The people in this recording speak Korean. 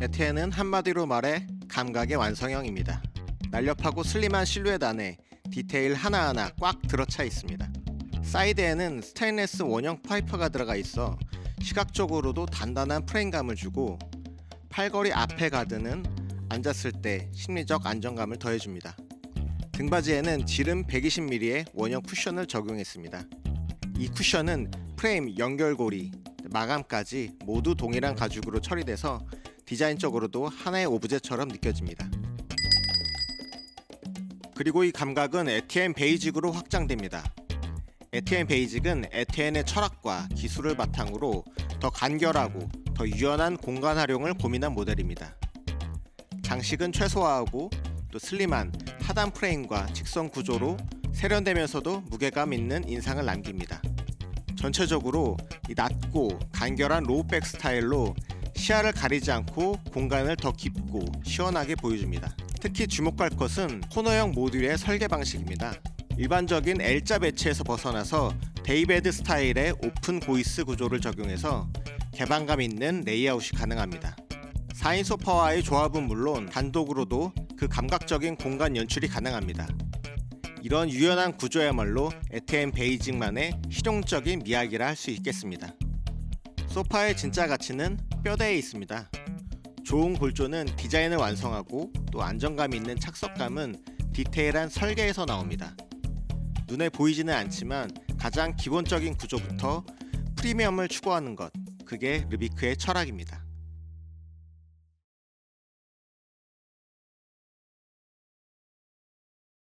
에테는 한마디로 말해 감각의 완성형입니다. 날렵하고 슬림한 실루엣 안에 디테일 하나하나 꽉 들어차 있습니다. 사이드에는 스테인레스 원형 파이퍼가 들어가 있어 시각적으로도 단단한 프레임감을 주고 팔걸이 앞에 가드는 앉았을 때 심리적 안정감을 더해줍니다. 등받이에는 지름 120mm의 원형 쿠션을 적용했습니다. 이 쿠션은 프레임 연결고리, 마감까지 모두 동일한 가죽으로 처리돼서 디자인적으로도 하나의 오브제처럼 느껴집니다. 그리고 이 감각은 에티엔 베이직으로 확장됩니다. 에티엔 베이직은 에티엔의 철학과 기술을 바탕으로 더 간결하고 더 유연한 공간 활용을 고민한 모델입니다. 장식은 최소화하고 또 슬림한 하단 프레임과 직선 구조로 세련되면서도 무게감 있는 인상을 남깁니다. 전체적으로 이 낮고 간결한 로우백 스타일로 시야를 가리지 않고 공간을 더 깊고 시원하게 보여줍니다. 특히 주목할 것은 코너형 모듈의 설계 방식입니다. 일반적인 L자 배치에서 벗어나서 데이베드 스타일의 오픈 보이스 구조를 적용해서 개방감 있는 레이아웃이 가능합니다. 4인 소파와의 조합은 물론 단독으로도 그 감각적인 공간 연출이 가능합니다. 이런 유연한 구조야말로 에테엔 베이직만의 실용적인 미학이라 할 수 있겠습니다. 소파의 진짜 가치는 뼈대에 있습니다. 좋은 골조는 디자인을 완성하고 또 안정감 있는 착석감은 디테일한 설계에서 나옵니다. 눈에 보이지는 않지만 가장 기본적인 구조부터 프리미엄을 추구하는 것, 그게 르비크의 철학입니다.